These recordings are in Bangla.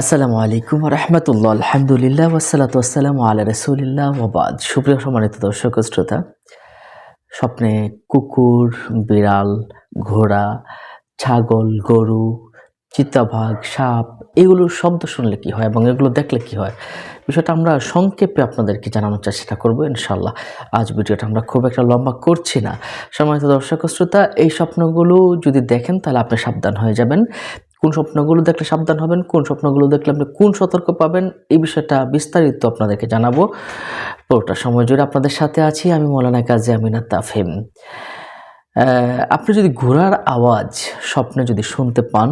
আসসালামু আলাইকুম রহমতুল্লাহ, আলহামদুলিল্লাহ ওসালাত আসসালামু আলা রসুলিল্লাহ ওবাদ সুপ্রিয় সম্মানিত দর্শক শ্রোতা, স্বপ্নে কুকুর, বিড়াল, ঘোড়া, ছাগল, গরু চিতাভাগ সাপ এগুলোর শব্দ শুনলে কি হয় এবং এগুলো দেখলে কি হয়? বিষয়টা আমরা সংক্ষেপে আপনাদেরকে জানানোর চেষ্টা করব ইনশাল্লাহ আজ ভিডিওটা আমরা খুব একটা লম্বা করছি না। সম্মানিত দর্শক শ্রোতা, এই স্বপ্নগুলো যদি দেখেন তাহলে আপনি সাবধান হয়ে যাবেন। কোন স্বপ্নগুলো দেখলে সাবধান হবেন, কোন স্বপ্নগুলো দেখলে আপনি কোন সতর্ক পাবেন, এই বিষয়টা বিস্তারিত আপনাদেরকে জানাব। পুরোটা সময় জুড়ে আপনাদের সাথে আছি আমি মৌলানা কাজী আমিনা তাফিম। আপনি যদি ঘোড়ার আওয়াজ স্বপ্নে যদি শুনতে পান,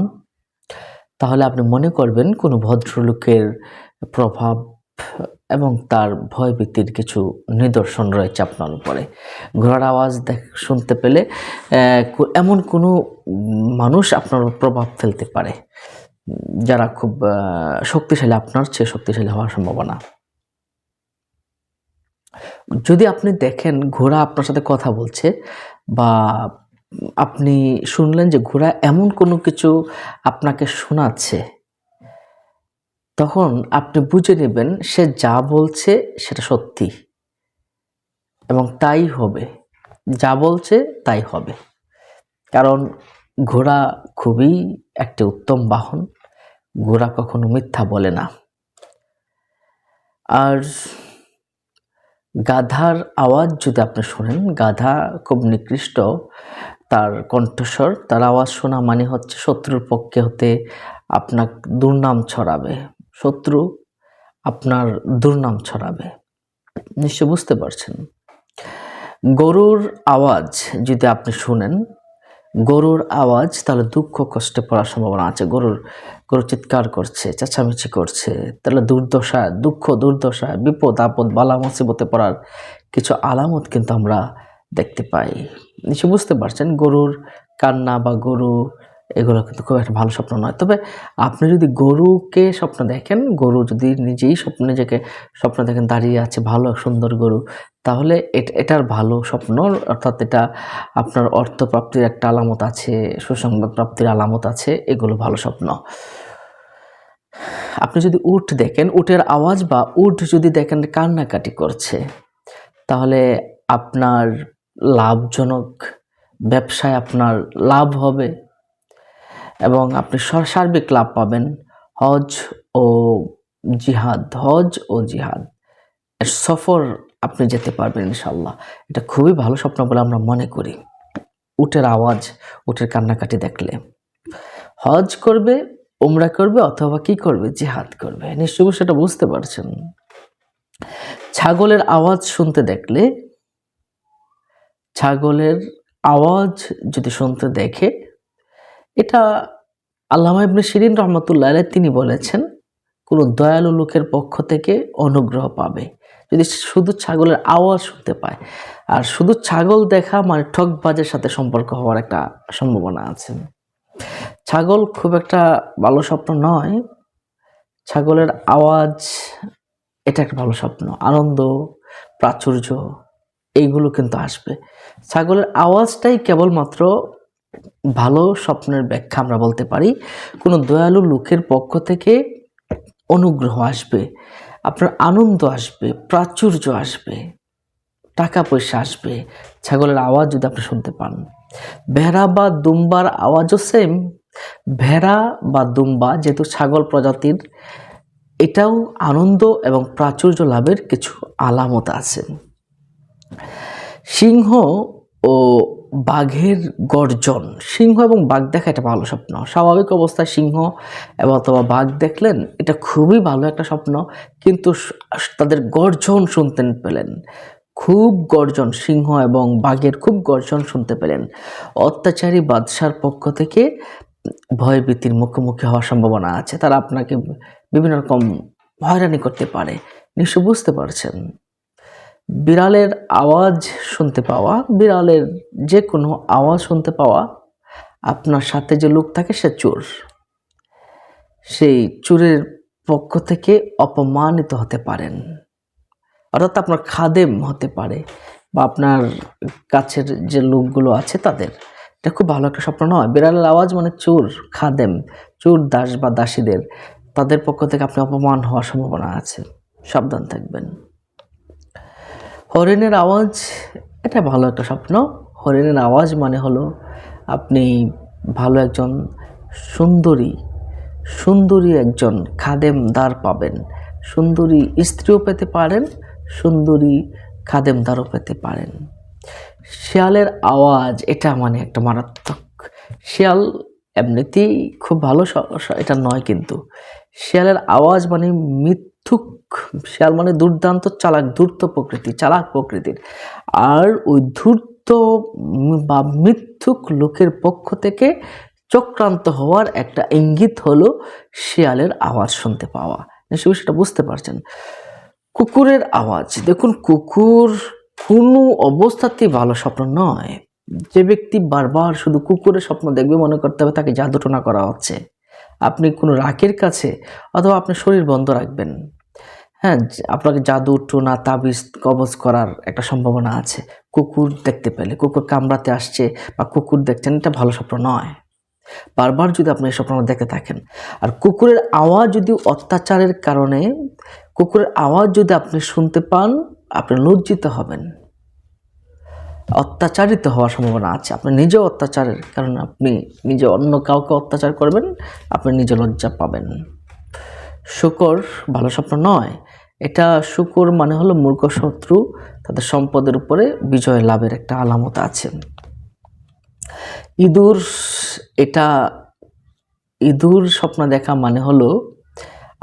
তাহলে আপনি মনে করবেন কোনো ভদ্রলোকের প্রভাব এবং তার ভয়ভীতির কিছু নিদর্শন রয়েছে আপনার উপরে। ঘোড়ার আওয়াজ দেখ, শুনতে পেলে এমন কোনো মানুষ আপনার প্রভাব ফেলতে পারে। যারা খুব শক্তিশালী, আপনার চেয়ে শক্তিশালী হওয়ার সম্ভাবনা। যদি আপনি দেখেন ঘোড়া আপনার সাথে কথা বলছে বা আপনি শুনলেন যে ঘোড়া এমন কোনো কিছু আপনাকে শোনাচ্ছে তখন আপনি বুঝে নেবেন সে যা বলছে সেটা সত্যি। এবং তাই হবে। যা বলছে তাই হবে। কারণ ঘোড়া খুবই একটি উত্তম বাহন। ঘোড়া কখনো মিথ্যা বলে না। আর গাধার আওয়াজ যদি আপনি শোনেন, গাধা খুব নিকৃষ্ট তার কণ্ঠস্বর। তার আওয়াজ শোনা মানে হচ্ছে শত্রুর পক্ষে হতে আপনার দুর্নাম ছড়াবে। শত্রু আপনার দুর্নাম ছড়াবে। নিশ্চয় বুঝতে পারছেন। গরুর আওয়াজ যদি আপনি শুনেন, গরুর আওয়াজ তাহলে দুঃখ কষ্টে পড়ার সম্ভাবনা আছে। গরুর, গরু চিৎকার করছে, চেঁচামেচি করছে, তাহলে দুর্দশা, দুঃখ, দুর্দশা, বিপদ, আপদ, বালা, মুসিবতে পড়ার কিছু আলামত কিন্তু আমরা দেখতে পাই। নিশ্চয় বুঝতে পারছেন, গরুর কান্না বা গরু এগুলো কিন্তু খুব একটা ভালো স্বপ্ন নয়। তবে আপনি যদি গরুকে স্বপ্ন দেখেন, গরু যদি নিজেই স্বপ্ন, নিজেকে স্বপ্ন দেখেন, দাঁড়িয়ে আছে ভালো সুন্দর গরু, তাহলে এট- এটার ভালো স্বপ্ন, অর্থাৎ এটা আপনার অর্থপ্রাপ্তির একটা আলামত আছে সুসংবাদ প্রাপ্তির আলামত আছে, এগুলো ভালো স্বপ্ন। আপনি যদি উট দেখেন, উটের আওয়াজ বা উট যদি দেখেন কান্নাকাটি করছে, তাহলে আপনার লাভজনক ব্যবসায় আপনার লাভ হবে। এবং আপনি সর- সার্বিক লাভ পাবেন। হজ ও জিহাদ, হজ ও জিহাদ। এর সফর আপনি যেতে পারবেন ইনশাল্লাহ এটা খুবই ভালো স্বপ্ন বলে আমরা মনে করি। উটের আওয়াজ, উটের কান্নাকাটি দেখলে। হজ করবে, উমরা করবে অথবা কি করবে? জিহাদ করবে। নিশ্চয়ই সেটা বুঝতে পারছেন। ছাগলের আওয়াজ শুনতে দেখলে, ছাগলের আওয়াজ যদি শুনতে দেখে এটা আল্লামা ইবনে শিরিন রহমতুল্লাহ তিনি বলেছেন, কোনো দয়ালু লোকের পক্ষ থেকে অনুগ্রহ পাবে। যদি শুধু ছাগলের আওয়াজ শুনতে পায়, আর শুধু ছাগল দেখা মানে ঠকবাজের সাথে সম্পর্ক হওয়ার একটা সম্ভাবনা আছে। ছাগল খুব একটা ভালো স্বপ্ন নয়, ছাগলের আওয়াজ এটা একটা ভালো স্বপ্ন। আনন্দ, প্রাচুর্য, এইগুলো কিন্তু আসবে। ছাগলের আওয়াজটাই কেবলমাত্র ভালো স্বপ্নের ব্যাখ্যা আমরা বলতে পারি, কোনো দয়ালু লোকের পক্ষ থেকে অনুগ্রহ আসবে, আপনার আনন্দ আসবে, প্রাচুর্য আসবে, টাকা পয়সা আসবে, ছাগলের আওয়াজ যদি আপনি শুনতে পান। ভেড়া বা দুম্বার আওয়াজও সেম ভেড়া বা দুম্বা যেহেতু ছাগল প্রজাতির, এটাও আনন্দ এবং প্রাচুর্য লাভের কিছু আলামত আছে। সিংহ ও বাঘের গর্জন। সিংহ এবং বাঘ দেখা এটা ভালো স্বপ্ন। স্বাভাবিক অবস্থায় সিংহ এবং অথবা বাঘ দেখলেন, এটা খুবই ভালো একটা স্বপ্ন, কিন্তু তাদের গর্জন শুনতে পেলেন। খুব গর্জন, সিংহ এবং বাঘের খুব গর্জন শুনতে পেলেন। অত্যাচারী বাদশার পক্ষ থেকে ভয়ভীতির মুখোমুখি হওয়ার সম্ভাবনা আছে। তারা আপনাকে বিভিন্ন রকম হয়রানি করতে পারে। নিশ্চয় বুঝতে পারছেন। বিড়ালের আওয়াজ শুনতে পাওয়া, বিড়ালের যে কোনো আওয়াজ শুনতে পাওয়া, আপনার সাথে যে লোক থাকে সে চোর। সেই চোরের পক্ষ থেকে অপমানিত হতে পারেন। অর্থাৎ আপনার খাদেম হতে পারে বা আপনার কাছের যে লোকগুলো আছে তাদের। এটা খুব ভালো একটা স্বপ্ন নয়। বিড়ালের আওয়াজ মানে চোর, খাদেম, চোর দাস বা দাসীদের। তাদের পক্ষ থেকে আপনি অপমান হওয়ার সম্ভাবনা আছে। সাবধান থাকবেন। হরিণের আওয়াজ, এটা ভালো একটা স্বপ্ন। হরিণের আওয়াজ মানে হলো আপনি ভালো একজন সুন্দরী সুন্দরী একজন খাদেমদার পাবেন। সুন্দরী স্ত্রীও পেতে পারেন, সুন্দরী খাদেমদারও পেতে পারেন। শিয়ালের আওয়াজ, এটা মানে একটা মারাত্মক শিয়াল এমনিতেই খুব ভালো এটা নয় কিন্তু। শিয়ালের আওয়াজ মানে মিথ্যুক শিয়াল মানে দুর্দান্ত চালাক, ধূর্ত প্রকৃতি, চালাক প্রকৃতির। আর ওই ধূর্ত বা মিথ্যুক লোকের পক্ষ থেকে চক্রান্ত হওয়ার একটা ইঙ্গিত হলো শিয়ালের আওয়াজ শুনতে পাওয়া। নিশ্চয়ই সেটা বুঝতে পারছেন। কুকুরের আওয়াজ। দেখুন, কুকুর কোনো অবস্থাতেই ভালো স্বপ্ন নয়। যে ব্যক্তি বারবার শুধু কুকুরের স্বপ্ন দেখবে মনে করতে হবে তাকে জাদুটোনা করা হচ্ছে। আপনি কোনো রাকের কাছে অথবা আপনার শরীর বন্ধ রাখবেন। হ্যাঁ আপনাকে জাদু, টোনা, তাবিজ কবজ করার একটা সম্ভাবনা আছে। কুকুর দেখতে পেলে, কুকুর কামড়াতে আসছে বা কুকুর দেখছেন, এটা ভালো স্বপ্ন নয়। বারবার যদি আপনি এই স্বপ্ন দেখতে থাকেন, আর কুকুরের আওয়াজ যদি অত্যাচারের কারণে, কুকুরের আওয়াজ যদি আপনি শুনতে পান, আপনি লজ্জিত হবেন। অত্যাচারিত হওয়ার সম্ভাবনা আছে। আপনি নিজেও অত্যাচারের কারণ আপনি নিজে অন্য কাউকে অত্যাচার করবেন, আপনি নিজে লজ্জা পাবেন। শুকর ভালো স্বপ্ন নয়। এটা শুকুর মানে হলো মূর্খ শত্রু তাদের সম্পদের উপরে বিজয় লাভের একটা আলামত আছে। ইঁদুর, এটা ইঁদুর স্বপ্ন দেখা মানে হলো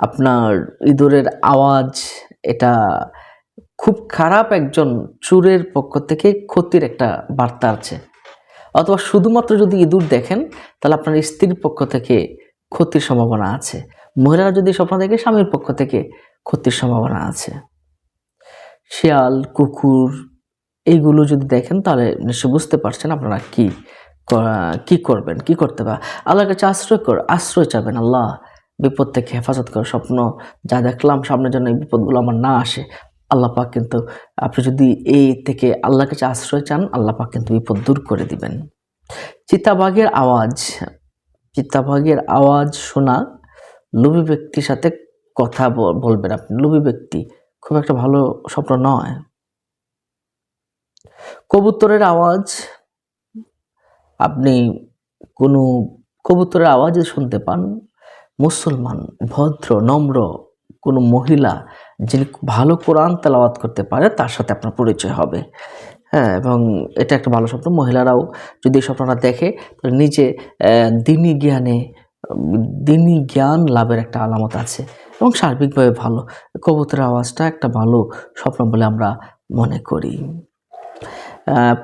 আপনার ইঁদুরের আওয়াজ, এটা খুব খারাপ একজন চুরের পক্ষ থেকে ক্ষতির একটা বার্তা আছে। অথবা শুধুমাত্র যদি ইঁদুর দেখেন, তাহলে আপনার স্ত্রীর পক্ষ থেকে ক্ষতির সম্ভাবনা আছে। মহিলারা যদি স্বপ্ন দেখে, স্বামীর পক্ষ থেকে ক্ষতির সম্ভাবনা আছে। শিয়াল, কুকুর এইগুলো যদি দেখেন তাহলে নিশ্চয় বুঝতে পারছেন আপনারা কি কি করবেন, কি করতে পারেন আল্লাহর কাছে আশ্রয় কর, আশ্রয় চাবেন আল্লাহ। বিপদ থেকে হেফাজত করে স্বপ্ন যা দেখলাম সামনের জন্য এই বিপদগুলো আমার না আসে। আল্লাহ পাক কিন্তু, আপনি যদি এই থেকে আল্লাহর কাছে আশ্রয় চান, আল্লাহ পাক কিন্তু বিপদ দূর করে দিবেন। চিতাবাঘের আওয়াজ চিতাবাঘের আওয়াজ শোনা লোভী ব্যক্তির সাথে কথা বলবেন আপনি। লোভী ব্যক্তি। খুব একটা ভালো স্বপ্ন নয়। কবুতরের আওয়াজ আপনি কোনো কবুতরের আওয়াজ শুনতে পান? মুসলমান ভদ্র নম্র কোনো মহিলা যিনি ভালো কোরআন তেলাওয়াত করতে পারে তার সাথে আপনার পরিচয় হবে। হ্যাঁ এবং এটা একটা ভালো স্বপ্ন। মহিলারাও যদি এই স্বপ্নটা দেখে তাহলে নিজে আহ, দিনী জ্ঞানে উম, দিনী জ্ঞান লাভের একটা আলামত আছে এবং সার্বিকভাবে ভালো। কবুতরের আওয়াজটা একটা ভালো স্বপ্ন বলে আমরা মনে করি।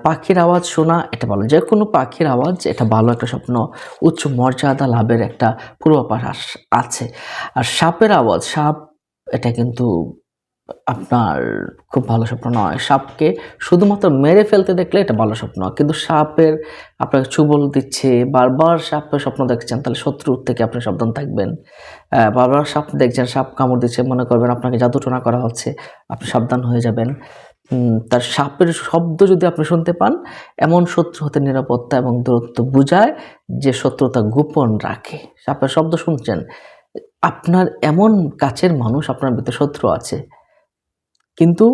পাখির আওয়াজ শোনা এটা ভালো। যে কোনো পাখির আওয়াজ এটা ভালো একটা স্বপ্ন। উচ্চ মর্যাদা লাভের একটা পূর্বাভাস আছে। আর সাপের আওয়াজ সাপ এটা কিন্তু আপনার খুব ভালো স্বপ্ন নয়। সাপকে শুধুমাত্র মেরে ফেলতে দেখলে এটা ভালো স্বপ্ন, কিন্তু সাপের আপনাকে চুবল দিচ্ছে, বারবার সাপের স্বপ্ন দেখছেন, তাহলে শত্রুর থেকে আপনি সাবধান থাকবেন। বারবার সাপ দেখছেন, সাপ কামড় দিচ্ছে, মনে করবেন আপনাকে জাদুটোনা করা হচ্ছে, আপনি সাবধান হয়ে যাবেন। তার সাপের শব্দ যদি আপনি শুনতে পান, এমন শত্রু হতে নিরাপত্তা এবং দূরত্ব বোঝায় যে শত্রুতা গোপন রাখে। সাপের শব্দ শুনছেন, আপনার এমন কাছের মানুষ আপনার ভিতরে শত্রু আছে কিন্তু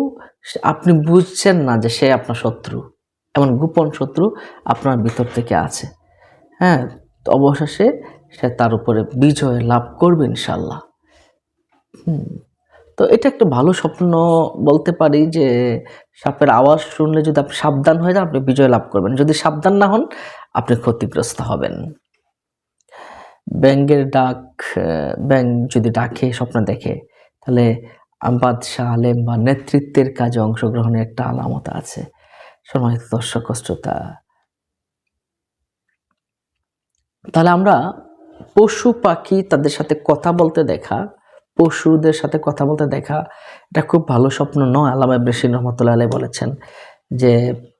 আপনি বুঝছেন না যে সে আপনার শত্রু। এমন গোপন শত্রু আপনার ভিতর থেকে আছে। হ্যাঁ অবশেষে সে তার উপরে বিজয় লাভ করবে ইনশাল্লাহ হুম তো এটা একটা ভালো স্বপ্ন বলতে পারি যে সাপের আওয়াজ শুনলে যদি আপনি সাবধান হয়ে যান আপনি বিজয় লাভ করবেন। যদি সাবধান না হন আপনি ক্ষতিগ্রস্ত হবেন। ব্যাঙ্গের ডাক আহ, ব্যাং যদি ডাকে স্বপ্ন দেখে তাহলে বাদশাহ আলেম বা নেতৃত্বের কাজে অংশগ্রহণের একটা আলামত আছে। সম্মানিত দর্শক শ্রোতা। তাহলে আমরা পশু পাখি তাদের সাথে কথা বলতে দেখা, পশুদের সাথে কথা বলতে দেখা, এটা খুব ভালো স্বপ্ন নয় আল্লামা ইব্রাহিম রহমতুল্লাহ আলাই বলেছেন যে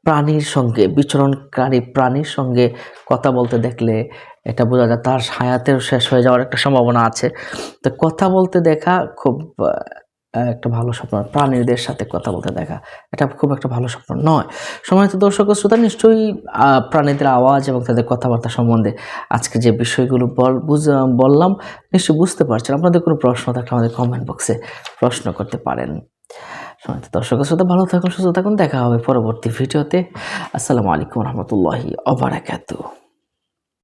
প্রাণীর সঙ্গে, বিচরণকারী প্রাণীর সঙ্গে কথা বলতে দেখলে এটা বোঝা যায় তার হায়াতের শেষ হয়ে যাওয়ার একটা সম্ভাবনা আছে। তো কথা বলতে দেখা খুব একটা ভালো স্বপ্ন প্রাণীদের সাথে কথা বলতে দেখা। এটা খুব একটা ভালো স্বপ্ন নয়। সম্মানিত দর্শক ও শ্রোতা, নিশ্চয়ই প্রাণীদের আওয়াজ এবং তাদের কথাবার্তা সম্বন্ধে আজকে যে বিষয়গুলো বল বললাম, নিশ্চয়ই বুঝতে পারছেন। আপনাদের কোনো প্রশ্ন থাকলে আমাদের কমেন্ট বক্সে প্রশ্ন করতে পারেন। সম্মানিত দর্শক শ্রোতা, ভালো থাকুন, সুস্থ থাকুন। দেখা হবে পরবর্তী ভিডিওতে। আসসালামু আলাইকুম রহমতুল্লাহি অবরাকাতু